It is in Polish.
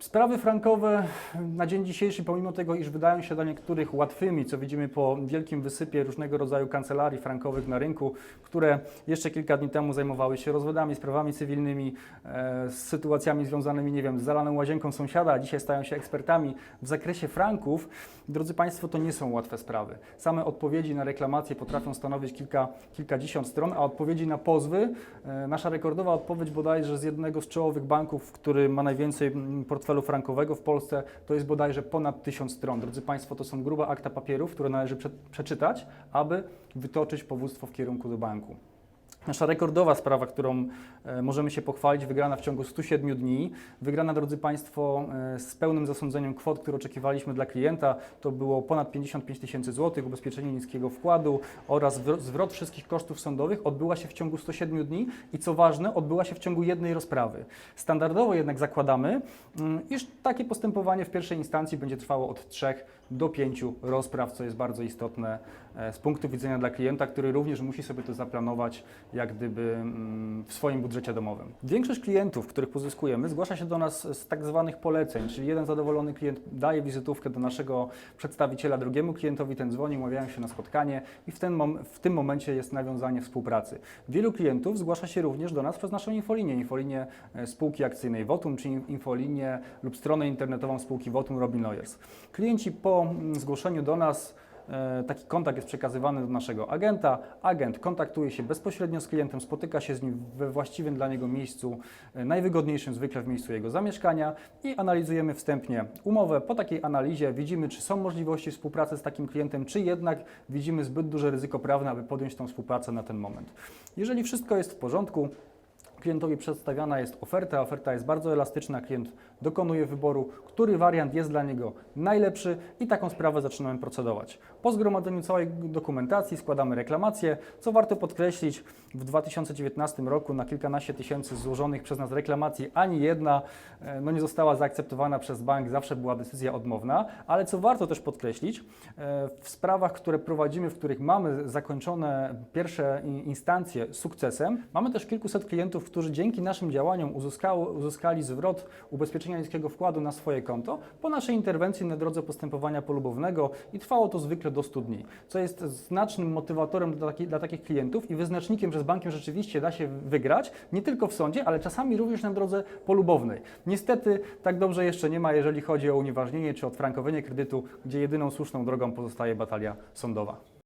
Sprawy frankowe na dzień dzisiejszy, pomimo tego, iż wydają się dla niektórych łatwymi, co widzimy po wielkim wysypie różnego rodzaju kancelarii frankowych na rynku, które jeszcze kilka dni temu zajmowały się rozwodami, sprawami cywilnymi, e, z sytuacjami związanymi, nie wiem, z zalaną łazienką sąsiada, a dzisiaj stają się ekspertami w zakresie franków. Drodzy Państwo, to nie są łatwe sprawy. Same odpowiedzi na reklamacje potrafią stanowić kilka, kilkadziesiąt stron, a odpowiedzi na pozwy, e, nasza rekordowa odpowiedź bodajże z jednego z czołowych banków, który ma najwięcej mm, portfelu frankowego w Polsce, to jest bodajże ponad tysiąc stron. Drodzy Państwo, to są grube akta papierów, które należy prze, przeczytać, aby wytoczyć powództwo w kierunku do banku. Nasza rekordowa sprawa, którą e, możemy się pochwalić, wygrana w ciągu 107 dni. Wygrana, drodzy Państwo, e, z pełnym zasądzeniem kwot, które oczekiwaliśmy dla klienta. To było ponad 55 tysięcy złotych, ubezpieczenie niskiego wkładu oraz zwro- zwrot wszystkich kosztów sądowych odbyła się w ciągu 107 dni i co ważne, odbyła się w ciągu jednej rozprawy. Standardowo jednak zakładamy, mm, iż takie postępowanie w pierwszej instancji będzie trwało od 3 do 5 rozpraw, co jest bardzo istotne e, z punktu widzenia dla klienta, który również musi sobie to zaplanować jak gdyby mm, w swoim budżecie domowym. Większość klientów, których pozyskujemy, zgłasza się do nas z tak zwanych poleceń, czyli jeden zadowolony klient daje wizytówkę do naszego przedstawiciela drugiemu klientowi, ten dzwoni, umawiają się na spotkanie i w, ten w tym momencie jest nawiązanie współpracy. Wielu klientów zgłasza się również do nas przez naszą infolinię, infolinię e, spółki akcyjnej Votum, czy in- infolinię lub stronę internetową spółki Votum Robin Lawyers. Klienci po mm, zgłoszeniu do nas E, Taki kontakt jest przekazywany do naszego agenta. Agent kontaktuje się bezpośrednio z klientem, spotyka się z nim we właściwym dla niego miejscu, e, najwygodniejszym zwykle w miejscu jego zamieszkania i analizujemy wstępnie umowę. Po takiej analizie widzimy, czy są możliwości współpracy z takim klientem, czy jednak widzimy zbyt duże ryzyko prawne, aby podjąć tą współpracę na ten moment. Jeżeli wszystko jest w porządku, Klientowi przedstawiana jest oferta, oferta jest bardzo elastyczna, klient dokonuje wyboru, który wariant jest dla niego najlepszy i taką sprawę zaczynamy procedować. Po zgromadzeniu całej dokumentacji składamy reklamację. Co warto podkreślić, w 2019 roku na kilkanaście tysięcy złożonych przez nas reklamacji ani jedna e, no, nie została zaakceptowana przez bank, zawsze była decyzja odmowna, ale co warto też podkreślić, e, w sprawach, które prowadzimy, w których mamy zakończone pierwsze in- instancje sukcesem, mamy też kilkuset klientów, którzy dzięki naszym działaniom uzyskało, uzyskali zwrot ubezpieczenia niskiego wkładu na swoje konto po naszej interwencji na drodze postępowania polubownego i trwało to zwykle do 100 dni, co jest znacznym motywatorem dla, taki, dla takich klientów i wyznacznikiem, że z bankiem rzeczywiście da się wygrać, nie tylko w sądzie, ale czasami również na drodze polubownej. Niestety tak dobrze jeszcze nie ma, jeżeli chodzi o unieważnienie czy odfrankowienie kredytu, gdzie jedyną słuszną drogą pozostaje batalia sądowa.